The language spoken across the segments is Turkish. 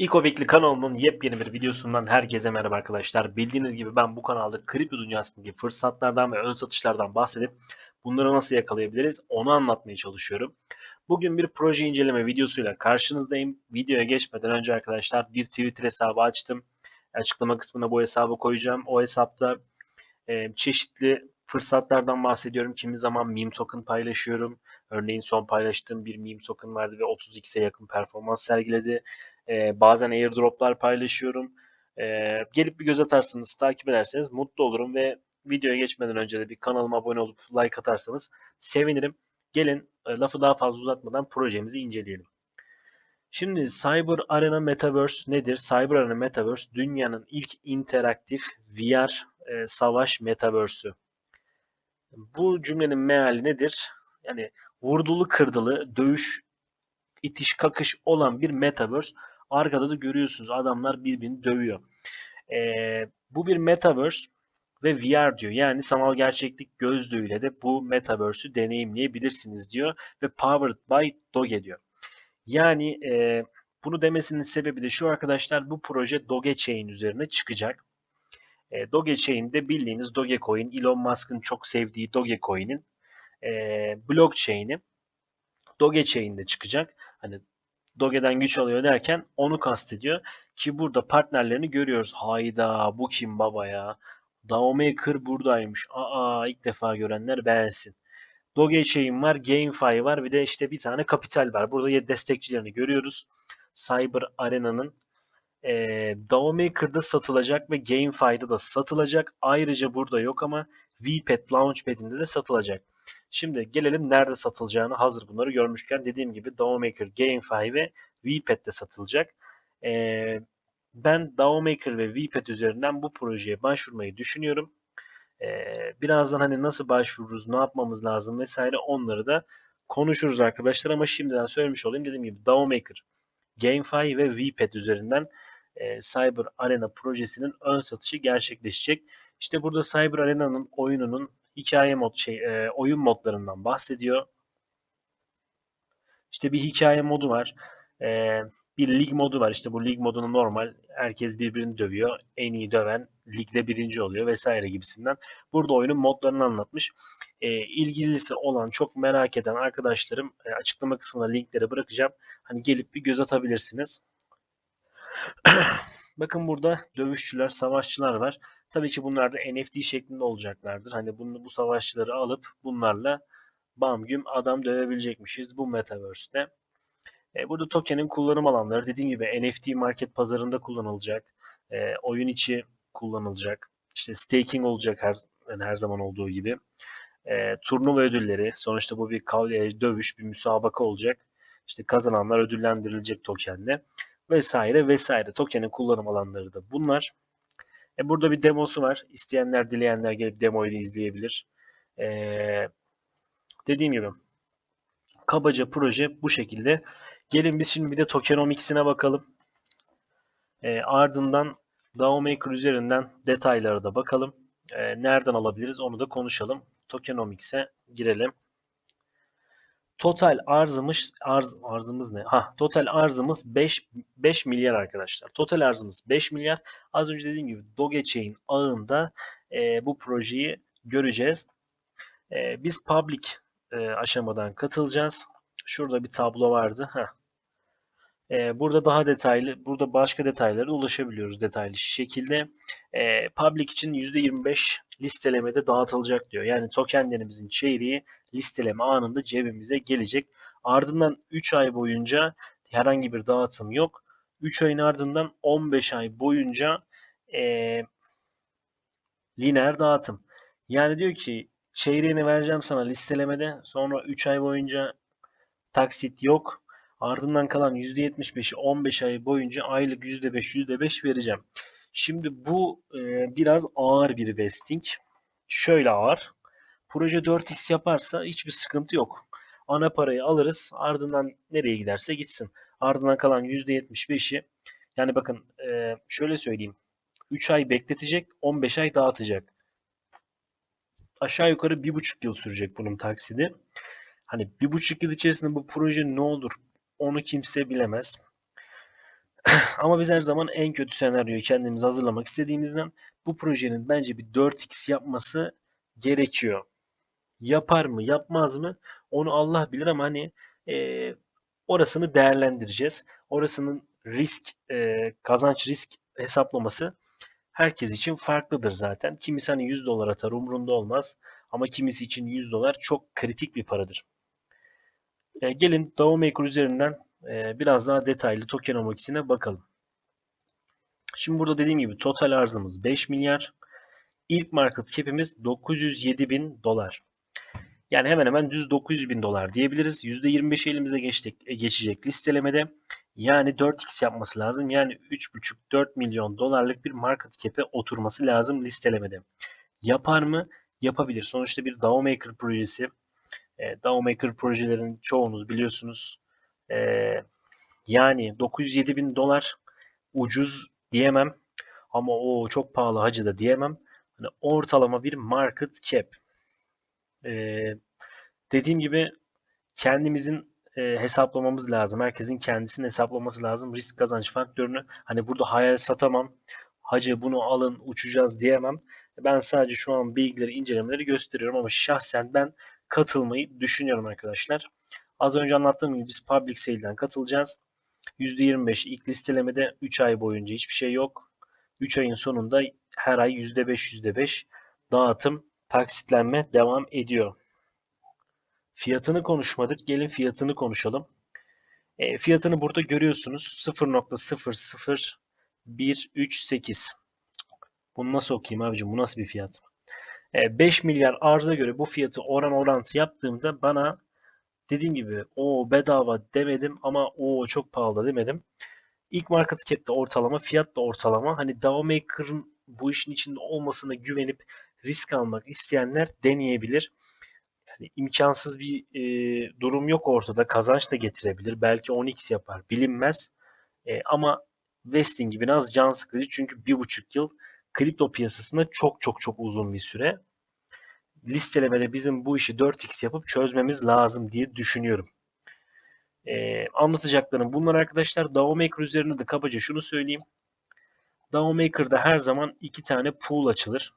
İkobikli kanalımın yepyeni bir videosundan herkese merhaba arkadaşlar. Bildiğiniz gibi ben bu kanalda kripto dünyasındaki fırsatlardan ve ön satışlardan bahsedip bunları nasıl yakalayabiliriz onu anlatmaya çalışıyorum. Bugün bir proje inceleme videosuyla karşınızdayım. Videoya geçmeden önce arkadaşlar bir Twitter hesabı açtım. Açıklama kısmına bu hesabı koyacağım. O hesapta e, çeşitli fırsatlardan bahsediyorum. Kimi zaman meme token paylaşıyorum. Örneğin son paylaştığım bir meme token vardı ve 30x'e yakın performans sergiledi. E, bazen airdroplar paylaşıyorum. E, gelip bir göz atarsanız, takip ederseniz mutlu olurum ve videoya geçmeden önce de bir kanalıma abone olup like atarsanız sevinirim. Gelin e, lafı daha fazla uzatmadan projemizi inceleyelim. Şimdi Cyber Arena Metaverse nedir? Cyber Arena Metaverse dünyanın ilk interaktif VR e, savaş metaverse'ü. Bu cümlenin meali nedir? Yani vurdulu kırdılı, dövüş, itiş kakış olan bir metaverse. Arkada da görüyorsunuz adamlar birbirini dövüyor. Ee, bu bir metaverse ve VR diyor. Yani sanal gerçeklik gözlüğüyle de bu metaverse'ü deneyimleyebilirsiniz diyor. Ve powered by Doge diyor. Yani e, bunu demesinin sebebi de şu arkadaşlar bu proje Dogechain üzerine çıkacak. E, Dogechain'de bildiğiniz Dogecoin, Elon Musk'ın çok sevdiği Dogecoin'in e, blockchain'i Dogechain'de çıkacak. Hani Doge'den güç alıyor derken onu kastediyor. Ki burada partnerlerini görüyoruz. Hayda bu kim baba ya? Daomaker buradaymış. Aa ilk defa görenler beğensin. Dogechain var, GameFi var bir de işte bir tane kapital var. Burada destekçilerini görüyoruz. Cyber Arena'nın e, DAOmaker'da satılacak ve GameFi'de da satılacak. Ayrıca burada yok ama VPET Launchpad'inde de satılacak. Şimdi gelelim nerede satılacağını hazır bunları görmüşken dediğim gibi DAOmaker, GameFi ve VPET'te satılacak. Ee, ben DAOmaker ve VPET üzerinden bu projeye başvurmayı düşünüyorum. Ee, birazdan hani nasıl başvururuz, ne yapmamız lazım vesaire onları da konuşuruz arkadaşlar ama şimdiden söylemiş olayım. Dediğim gibi DAOmaker, GameFi ve VPET üzerinden e, Cyber Arena projesinin ön satışı gerçekleşecek. İşte burada Cyber Arena'nın oyununun hikaye mod şey e, oyun modlarından bahsediyor. İşte bir hikaye modu var. E, bir lig modu var. İşte bu lig modunu normal herkes birbirini dövüyor. En iyi döven ligde birinci oluyor vesaire gibisinden. Burada oyunun modlarını anlatmış. E, ilgilisi olan çok merak eden arkadaşlarım e, açıklama kısmına linkleri bırakacağım. Hani gelip bir göz atabilirsiniz. Bakın burada dövüşçüler, savaşçılar var. Tabii ki bunlar da NFT şeklinde olacaklardır. Hani bunu, bu savaşçıları alıp bunlarla bam güm adam dövebilecekmişiz bu Metaverse'de. E, burada token'in kullanım alanları dediğim gibi NFT market pazarında kullanılacak. E, oyun içi kullanılacak. İşte staking olacak her yani her zaman olduğu gibi. E, turnuva ödülleri. Sonuçta bu bir dövüş, bir müsabaka olacak. İşte kazananlar ödüllendirilecek tokenle vesaire vesaire. Token'in kullanım alanları da bunlar. E, burada bir demosu var. İsteyenler, dileyenler gelip demoyu da izleyebilir. E, dediğim gibi kabaca proje bu şekilde. Gelin biz şimdi bir de tokenomics'ine bakalım. E, ardından DAOmaker üzerinden detaylara da bakalım. E, nereden alabiliriz onu da konuşalım. Tokenomics'e girelim. Total arzımız arz arzımız ne? Ha, total arzımız 5 5 milyar arkadaşlar. Total arzımız 5 milyar. Az önce dediğim gibi Dogechain ağında e, bu projeyi göreceğiz. E, biz public e, aşamadan katılacağız. Şurada bir tablo vardı. Heh. E, burada daha detaylı, burada başka detaylara ulaşabiliyoruz detaylı şekilde. E, public için %25 listelemede dağıtılacak diyor. Yani tokenlerimizin çeyreği listeleme anında cebimize gelecek. Ardından 3 ay boyunca herhangi bir dağıtım yok. 3 ayın ardından 15 ay boyunca e, lineer dağıtım. Yani diyor ki çeyreğini vereceğim sana listelemede sonra 3 ay boyunca taksit yok. Ardından kalan %75'i 15 ay boyunca aylık %5 %5 vereceğim. Şimdi bu e, biraz ağır bir vesting. Şöyle ağır. Proje 4x yaparsa hiçbir sıkıntı yok. Ana parayı alırız. Ardından nereye giderse gitsin. Ardından kalan %75'i yani bakın e, şöyle söyleyeyim. 3 ay bekletecek, 15 ay dağıtacak. Aşağı yukarı 1,5 yıl sürecek bunun taksidi. Hani 1,5 yıl içerisinde bu proje ne olur onu kimse bilemez. Ama biz her zaman en kötü senaryoyu kendimiz hazırlamak istediğimizden bu projenin bence bir 4x yapması gerekiyor. Yapar mı, yapmaz mı? Onu Allah bilir ama hani e, orasını değerlendireceğiz. Orasının risk, e, kazanç risk hesaplaması herkes için farklıdır zaten. Kimisi hani 100 dolar atar umrunda olmaz. Ama kimisi için 100 dolar çok kritik bir paradır. E, gelin DAO Maker üzerinden e, biraz daha detaylı tokenomikisine bakalım. Şimdi burada dediğim gibi total arzımız 5 milyar. İlk market cap'imiz 907 bin dolar. Yani hemen hemen düz 900 bin dolar diyebiliriz. %25 elimize geçtik, e, geçecek listelemede. Yani 4x yapması lazım. Yani 3,5-4 milyon dolarlık bir market cap'e oturması lazım listelemede. Yapar mı? Yapabilir. Sonuçta bir DAO Maker projesi. E, DAO Maker projelerin çoğunuz biliyorsunuz. E, yani 907 bin dolar ucuz diyemem. Ama o çok pahalı hacı da diyemem. Hani ortalama bir market cap. Ee, dediğim gibi kendimizin e, hesaplamamız lazım. Herkesin kendisini hesaplaması lazım. Risk kazanç faktörünü. Hani burada hayal satamam. Hacı bunu alın uçacağız diyemem. Ben sadece şu an bilgileri, incelemeleri gösteriyorum ama şahsen ben katılmayı düşünüyorum arkadaşlar. Az önce anlattığım gibi biz public sale'den katılacağız. %25 ilk listelemede 3 ay boyunca hiçbir şey yok. 3 ayın sonunda her ay %5 %5 dağıtım taksitlenme devam ediyor. Fiyatını konuşmadık. Gelin fiyatını konuşalım. E, fiyatını burada görüyorsunuz. 0.00138. Bunu nasıl okuyayım abicim? Bu nasıl bir fiyat? E, 5 milyar arza göre bu fiyatı oran orantı yaptığımda bana dediğim gibi o bedava demedim ama o çok pahalı demedim. İlk market cap'te ortalama, fiyat da ortalama. Hani DAO Maker'ın bu işin içinde olmasına güvenip risk almak isteyenler deneyebilir. Yani imkansız bir e, durum yok ortada. Kazanç da getirebilir. Belki 10x yapar. Bilinmez. E, ama vesting biraz can sıkıcı. Çünkü bir buçuk yıl kripto piyasasında çok çok çok uzun bir süre listelemede bizim bu işi 4x yapıp çözmemiz lazım diye düşünüyorum. Ee, anlatacaklarım bunlar arkadaşlar. DAO Maker üzerinde de kabaca şunu söyleyeyim. DAO Maker'da her zaman iki tane pool açılır.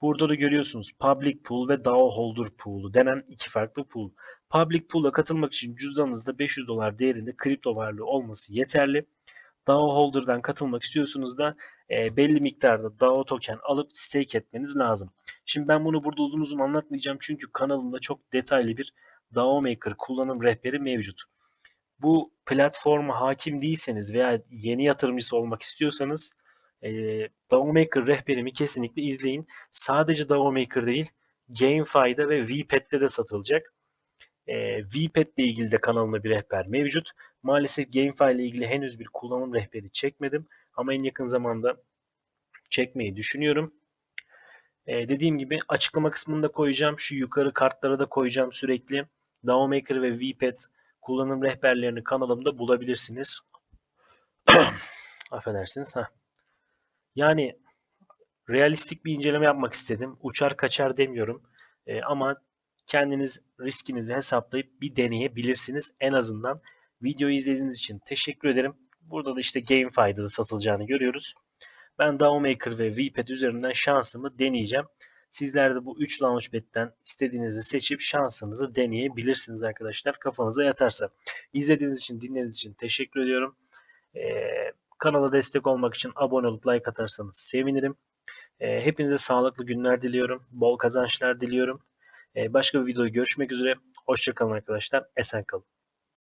Burada da görüyorsunuz Public Pool ve DAO Holder Pool'u denen iki farklı pool. Public Pool'a katılmak için cüzdanınızda 500 dolar değerinde kripto varlığı olması yeterli. DAO Holder'dan katılmak istiyorsunuz da e, belli miktarda DAO token alıp stake etmeniz lazım. Şimdi ben bunu burada uzun uzun anlatmayacağım çünkü kanalımda çok detaylı bir DAO Maker kullanım rehberi mevcut. Bu platforma hakim değilseniz veya yeni yatırımcısı olmak istiyorsanız e, DAO Maker rehberimi kesinlikle izleyin. Sadece DAO Maker değil, GameFi'de ve VPET'te de satılacak. E, VPET ile ilgili de kanalımda bir rehber mevcut. Maalesef GameFi ile ilgili henüz bir kullanım rehberi çekmedim. Ama en yakın zamanda çekmeyi düşünüyorum. Ee, dediğim gibi açıklama kısmında koyacağım. Şu yukarı kartlara da koyacağım sürekli. DAO Maker ve VPET kullanım rehberlerini kanalımda bulabilirsiniz. Affedersiniz. ha. Yani realistik bir inceleme yapmak istedim. Uçar kaçar demiyorum. Ee, ama kendiniz riskinizi hesaplayıp bir deneyebilirsiniz. En azından videoyu izlediğiniz için teşekkür ederim. Burada da işte game faydalı satılacağını görüyoruz. Ben DAO Maker ve VPET üzerinden şansımı deneyeceğim. Sizler de bu 3 Launchpad'den istediğinizi seçip şansınızı deneyebilirsiniz arkadaşlar. Kafanıza yatarsa. İzlediğiniz için, dinlediğiniz için teşekkür ediyorum. Ee, kanala destek olmak için abone olup like atarsanız sevinirim. Ee, hepinize sağlıklı günler diliyorum. Bol kazançlar diliyorum. Ee, başka bir videoda görüşmek üzere. Hoşçakalın arkadaşlar. Esen kalın.